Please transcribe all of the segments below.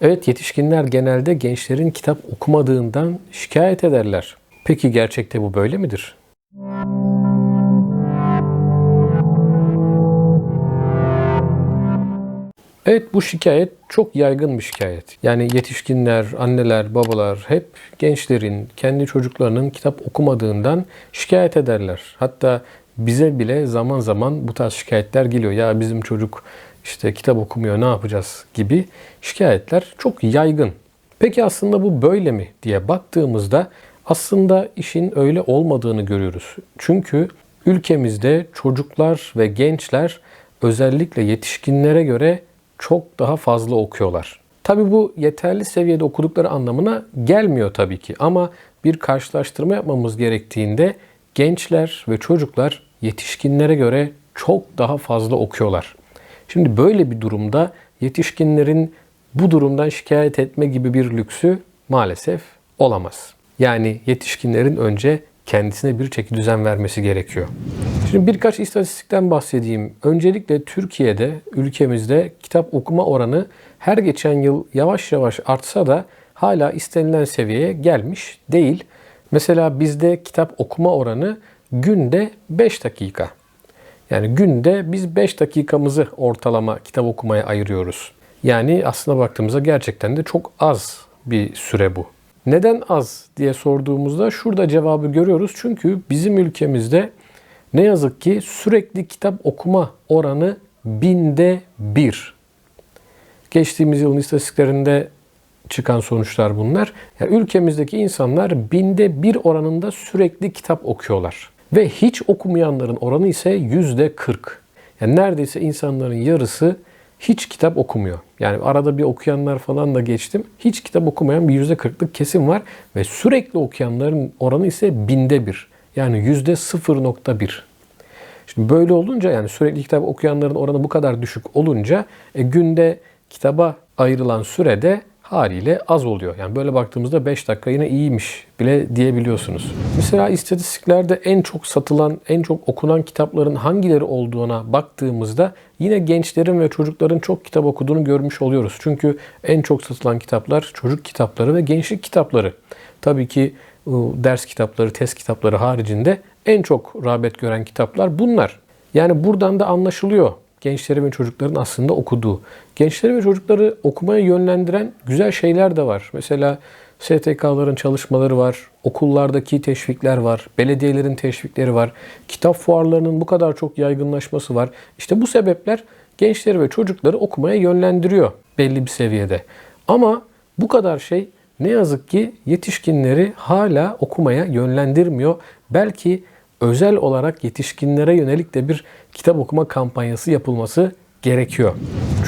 Evet yetişkinler genelde gençlerin kitap okumadığından şikayet ederler. Peki gerçekte bu böyle midir? Evet bu şikayet çok yaygın bir şikayet. Yani yetişkinler, anneler, babalar hep gençlerin, kendi çocuklarının kitap okumadığından şikayet ederler. Hatta bize bile zaman zaman bu tarz şikayetler geliyor. Ya bizim çocuk işte kitap okumuyor ne yapacağız gibi şikayetler çok yaygın. Peki aslında bu böyle mi diye baktığımızda aslında işin öyle olmadığını görüyoruz. Çünkü ülkemizde çocuklar ve gençler özellikle yetişkinlere göre çok daha fazla okuyorlar. Tabi bu yeterli seviyede okudukları anlamına gelmiyor tabii ki ama bir karşılaştırma yapmamız gerektiğinde gençler ve çocuklar yetişkinlere göre çok daha fazla okuyorlar. Şimdi böyle bir durumda yetişkinlerin bu durumdan şikayet etme gibi bir lüksü maalesef olamaz. Yani yetişkinlerin önce kendisine bir çeki düzen vermesi gerekiyor. Şimdi birkaç istatistikten bahsedeyim. Öncelikle Türkiye'de, ülkemizde kitap okuma oranı her geçen yıl yavaş yavaş artsa da hala istenilen seviyeye gelmiş değil. Mesela bizde kitap okuma oranı günde 5 dakika. Yani günde biz 5 dakikamızı ortalama kitap okumaya ayırıyoruz. Yani aslına baktığımızda gerçekten de çok az bir süre bu. Neden az diye sorduğumuzda şurada cevabı görüyoruz. Çünkü bizim ülkemizde ne yazık ki sürekli kitap okuma oranı binde bir. Geçtiğimiz yılın istatistiklerinde çıkan sonuçlar bunlar. Yani ülkemizdeki insanlar binde bir oranında sürekli kitap okuyorlar. Ve hiç okumayanların oranı ise yüzde kırk. Yani neredeyse insanların yarısı hiç kitap okumuyor. Yani arada bir okuyanlar falan da geçtim. Hiç kitap okumayan bir yüzde kırklık kesim var. Ve sürekli okuyanların oranı ise binde bir. Yani yüzde 0.1. Şimdi böyle olunca yani sürekli kitap okuyanların oranı bu kadar düşük olunca e, günde kitaba ayrılan sürede haliyle az oluyor. Yani böyle baktığımızda 5 dakika yine iyiymiş bile diyebiliyorsunuz. Mesela istatistiklerde en çok satılan, en çok okunan kitapların hangileri olduğuna baktığımızda yine gençlerin ve çocukların çok kitap okuduğunu görmüş oluyoruz. Çünkü en çok satılan kitaplar çocuk kitapları ve gençlik kitapları. Tabii ki ders kitapları, test kitapları haricinde en çok rağbet gören kitaplar bunlar. Yani buradan da anlaşılıyor gençleri ve çocukların aslında okuduğu. Gençleri ve çocukları okumaya yönlendiren güzel şeyler de var. Mesela STK'ların çalışmaları var, okullardaki teşvikler var, belediyelerin teşvikleri var, kitap fuarlarının bu kadar çok yaygınlaşması var. İşte bu sebepler gençleri ve çocukları okumaya yönlendiriyor belli bir seviyede. Ama bu kadar şey ne yazık ki yetişkinleri hala okumaya yönlendirmiyor. Belki özel olarak yetişkinlere yönelik de bir kitap okuma kampanyası yapılması gerekiyor.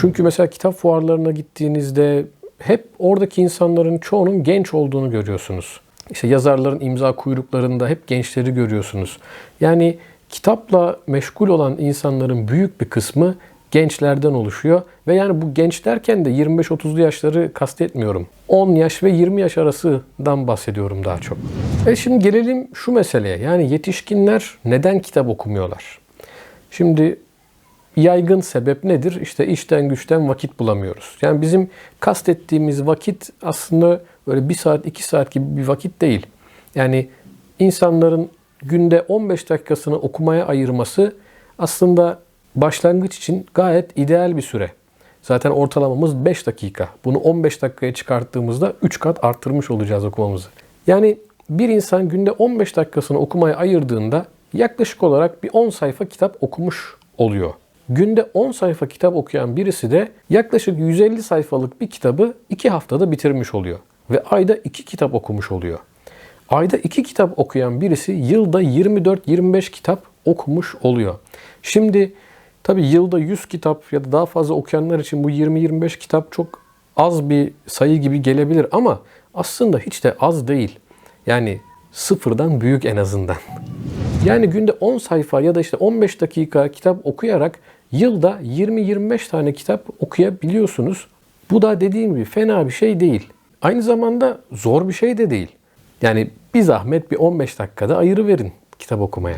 Çünkü mesela kitap fuarlarına gittiğinizde hep oradaki insanların çoğunun genç olduğunu görüyorsunuz. İşte yazarların imza kuyruklarında hep gençleri görüyorsunuz. Yani kitapla meşgul olan insanların büyük bir kısmı gençlerden oluşuyor. Ve yani bu genç derken de 25-30'lu yaşları kastetmiyorum. 10 yaş ve 20 yaş arasından bahsediyorum daha çok. E şimdi gelelim şu meseleye. Yani yetişkinler neden kitap okumuyorlar? Şimdi yaygın sebep nedir? İşte işten güçten vakit bulamıyoruz. Yani bizim kastettiğimiz vakit aslında böyle bir saat iki saat gibi bir vakit değil. Yani insanların günde 15 dakikasını okumaya ayırması aslında başlangıç için gayet ideal bir süre. Zaten ortalamamız 5 dakika. Bunu 15 dakikaya çıkarttığımızda 3 kat arttırmış olacağız okumamızı. Yani bir insan günde 15 dakikasını okumaya ayırdığında yaklaşık olarak bir 10 sayfa kitap okumuş oluyor. Günde 10 sayfa kitap okuyan birisi de yaklaşık 150 sayfalık bir kitabı 2 haftada bitirmiş oluyor. Ve ayda 2 kitap okumuş oluyor. Ayda 2 kitap okuyan birisi yılda 24-25 kitap okumuş oluyor. Şimdi tabi yılda 100 kitap ya da daha fazla okuyanlar için bu 20-25 kitap çok az bir sayı gibi gelebilir ama aslında hiç de az değil. Yani sıfırdan büyük en azından. Yani günde 10 sayfa ya da işte 15 dakika kitap okuyarak yılda 20-25 tane kitap okuyabiliyorsunuz. Bu da dediğim gibi fena bir şey değil. Aynı zamanda zor bir şey de değil. Yani bir zahmet bir 15 dakikada ayırı verin kitap okumaya.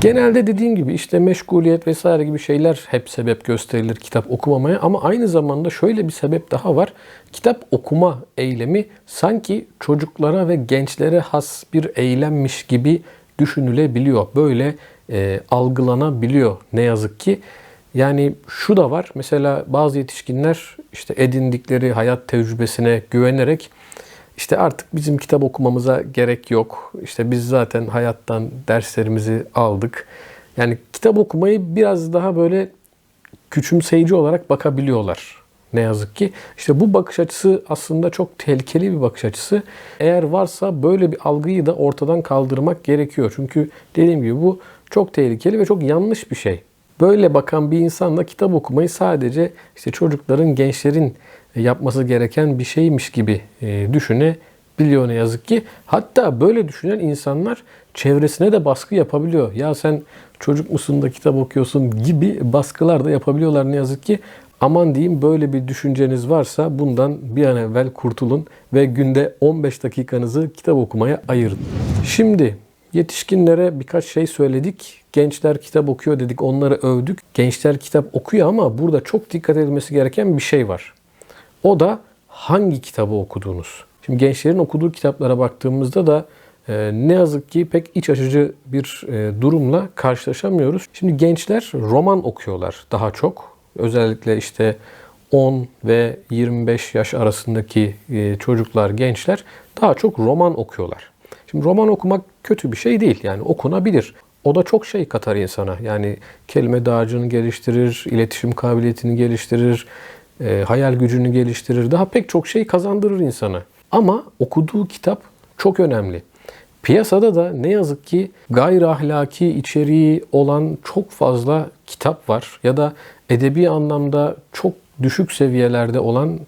Genelde dediğim gibi işte meşguliyet vesaire gibi şeyler hep sebep gösterilir kitap okumamaya ama aynı zamanda şöyle bir sebep daha var. Kitap okuma eylemi sanki çocuklara ve gençlere has bir eylemmiş gibi düşünülebiliyor. Böyle e, algılanabiliyor ne yazık ki. Yani şu da var. Mesela bazı yetişkinler işte edindikleri hayat tecrübesine güvenerek işte artık bizim kitap okumamıza gerek yok. İşte biz zaten hayattan derslerimizi aldık. Yani kitap okumayı biraz daha böyle küçümseyici olarak bakabiliyorlar. Ne yazık ki. İşte bu bakış açısı aslında çok tehlikeli bir bakış açısı. Eğer varsa böyle bir algıyı da ortadan kaldırmak gerekiyor. Çünkü dediğim gibi bu çok tehlikeli ve çok yanlış bir şey. Böyle bakan bir insanla kitap okumayı sadece işte çocukların, gençlerin yapması gereken bir şeymiş gibi e, düşünebiliyor ne yazık ki. Hatta böyle düşünen insanlar çevresine de baskı yapabiliyor. Ya sen çocuk musun da kitap okuyorsun gibi baskılar da yapabiliyorlar ne yazık ki. Aman diyeyim böyle bir düşünceniz varsa bundan bir an evvel kurtulun ve günde 15 dakikanızı kitap okumaya ayırın. Şimdi yetişkinlere birkaç şey söyledik. Gençler kitap okuyor dedik, onları övdük. Gençler kitap okuyor ama burada çok dikkat edilmesi gereken bir şey var. O da hangi kitabı okuduğunuz. Şimdi gençlerin okuduğu kitaplara baktığımızda da e, ne yazık ki pek iç açıcı bir e, durumla karşılaşamıyoruz. Şimdi gençler roman okuyorlar daha çok. Özellikle işte 10 ve 25 yaş arasındaki e, çocuklar, gençler daha çok roman okuyorlar. Şimdi roman okumak kötü bir şey değil. Yani okunabilir. O da çok şey katar insana. Yani kelime dağarcığını geliştirir, iletişim kabiliyetini geliştirir, e, hayal gücünü geliştirir. Daha pek çok şey kazandırır insana. Ama okuduğu kitap çok önemli. Piyasada da ne yazık ki gayri ahlaki içeriği olan çok fazla kitap var ya da edebi anlamda çok düşük seviyelerde olan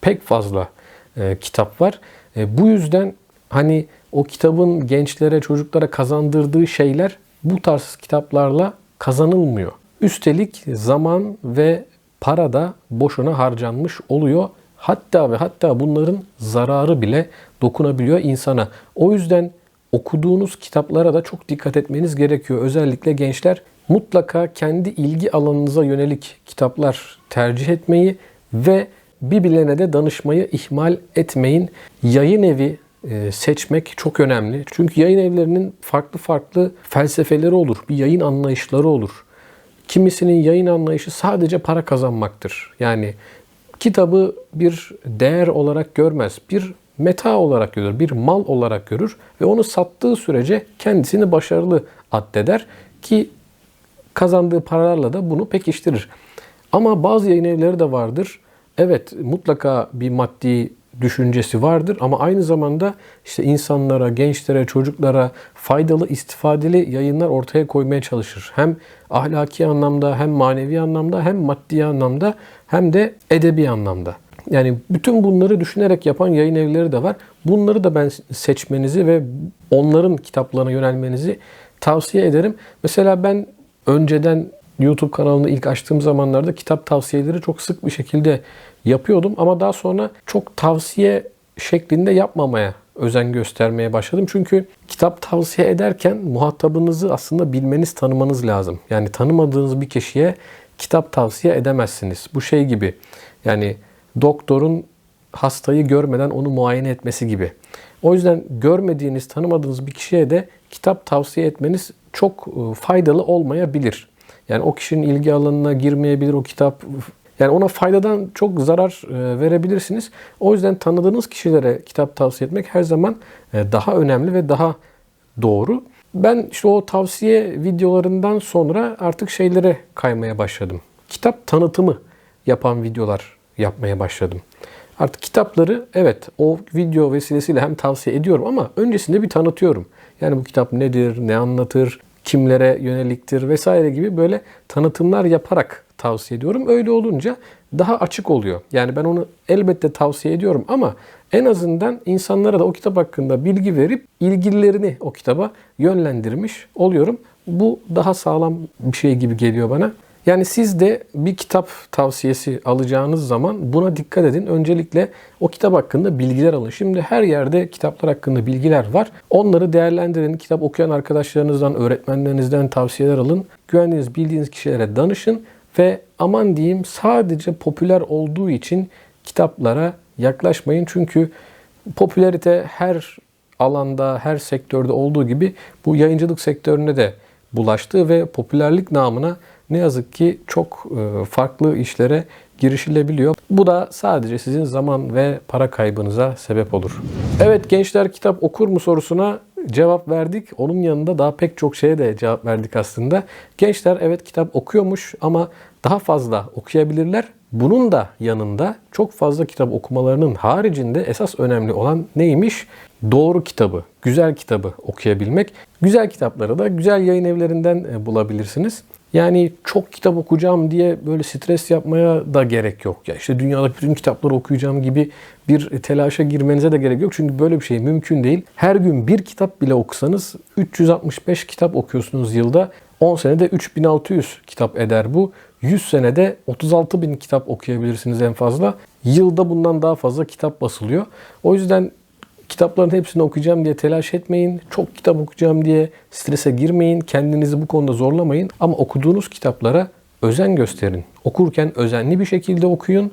pek fazla e, kitap var. E, bu yüzden hani o kitabın gençlere, çocuklara kazandırdığı şeyler bu tarz kitaplarla kazanılmıyor. Üstelik zaman ve para da boşuna harcanmış oluyor. Hatta ve hatta bunların zararı bile dokunabiliyor insana. O yüzden okuduğunuz kitaplara da çok dikkat etmeniz gerekiyor. Özellikle gençler mutlaka kendi ilgi alanınıza yönelik kitaplar tercih etmeyi ve bir bilene de danışmayı ihmal etmeyin. Yayın evi e, seçmek çok önemli. Çünkü yayın evlerinin farklı farklı felsefeleri olur. Bir yayın anlayışları olur. Kimisinin yayın anlayışı sadece para kazanmaktır. Yani kitabı bir değer olarak görmez. Bir meta olarak görür, bir mal olarak görür ve onu sattığı sürece kendisini başarılı addeder ki kazandığı paralarla da bunu pekiştirir. Ama bazı yayın evleri de vardır. Evet mutlaka bir maddi düşüncesi vardır ama aynı zamanda işte insanlara, gençlere, çocuklara faydalı, istifadeli yayınlar ortaya koymaya çalışır. Hem ahlaki anlamda, hem manevi anlamda, hem maddi anlamda, hem de edebi anlamda. Yani bütün bunları düşünerek yapan yayın evleri de var. Bunları da ben seçmenizi ve onların kitaplarına yönelmenizi tavsiye ederim. Mesela ben önceden YouTube kanalını ilk açtığım zamanlarda kitap tavsiyeleri çok sık bir şekilde yapıyordum ama daha sonra çok tavsiye şeklinde yapmamaya özen göstermeye başladım. Çünkü kitap tavsiye ederken muhatabınızı aslında bilmeniz, tanımanız lazım. Yani tanımadığınız bir kişiye kitap tavsiye edemezsiniz. Bu şey gibi. Yani doktorun hastayı görmeden onu muayene etmesi gibi. O yüzden görmediğiniz, tanımadığınız bir kişiye de kitap tavsiye etmeniz çok e, faydalı olmayabilir. Yani o kişinin ilgi alanına girmeyebilir o kitap. Yani ona faydadan çok zarar e, verebilirsiniz. O yüzden tanıdığınız kişilere kitap tavsiye etmek her zaman e, daha önemli ve daha doğru. Ben işte o tavsiye videolarından sonra artık şeylere kaymaya başladım. Kitap tanıtımı yapan videolar yapmaya başladım. Artık kitapları evet o video vesilesiyle hem tavsiye ediyorum ama öncesinde bir tanıtıyorum. Yani bu kitap nedir, ne anlatır, kimlere yöneliktir vesaire gibi böyle tanıtımlar yaparak tavsiye ediyorum. Öyle olunca daha açık oluyor. Yani ben onu elbette tavsiye ediyorum ama en azından insanlara da o kitap hakkında bilgi verip ilgililerini o kitaba yönlendirmiş oluyorum. Bu daha sağlam bir şey gibi geliyor bana. Yani siz de bir kitap tavsiyesi alacağınız zaman buna dikkat edin. Öncelikle o kitap hakkında bilgiler alın. Şimdi her yerde kitaplar hakkında bilgiler var. Onları değerlendirin. Kitap okuyan arkadaşlarınızdan, öğretmenlerinizden tavsiyeler alın. Güvendiğiniz, bildiğiniz kişilere danışın ve aman diyeyim sadece popüler olduğu için kitaplara yaklaşmayın. Çünkü popülerite her alanda, her sektörde olduğu gibi bu yayıncılık sektörüne de bulaştı ve popülerlik namına ne yazık ki çok e, farklı işlere girişilebiliyor. Bu da sadece sizin zaman ve para kaybınıza sebep olur. Evet gençler kitap okur mu sorusuna cevap verdik. Onun yanında daha pek çok şeye de cevap verdik aslında. Gençler evet kitap okuyormuş ama daha fazla okuyabilirler. Bunun da yanında çok fazla kitap okumalarının haricinde esas önemli olan neymiş? Doğru kitabı, güzel kitabı okuyabilmek. Güzel kitapları da güzel yayın evlerinden e, bulabilirsiniz. Yani çok kitap okuyacağım diye böyle stres yapmaya da gerek yok. Ya işte dünyadaki bütün kitapları okuyacağım gibi bir telaşa girmenize de gerek yok. Çünkü böyle bir şey mümkün değil. Her gün bir kitap bile okusanız 365 kitap okuyorsunuz yılda. 10 senede 3600 kitap eder bu. 100 senede 36 bin kitap okuyabilirsiniz en fazla. Yılda bundan daha fazla kitap basılıyor. O yüzden kitapların hepsini okuyacağım diye telaş etmeyin. Çok kitap okuyacağım diye strese girmeyin. Kendinizi bu konuda zorlamayın. Ama okuduğunuz kitaplara özen gösterin. Okurken özenli bir şekilde okuyun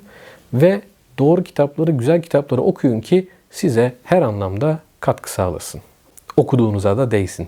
ve doğru kitapları, güzel kitapları okuyun ki size her anlamda katkı sağlasın. Okuduğunuza da değsin.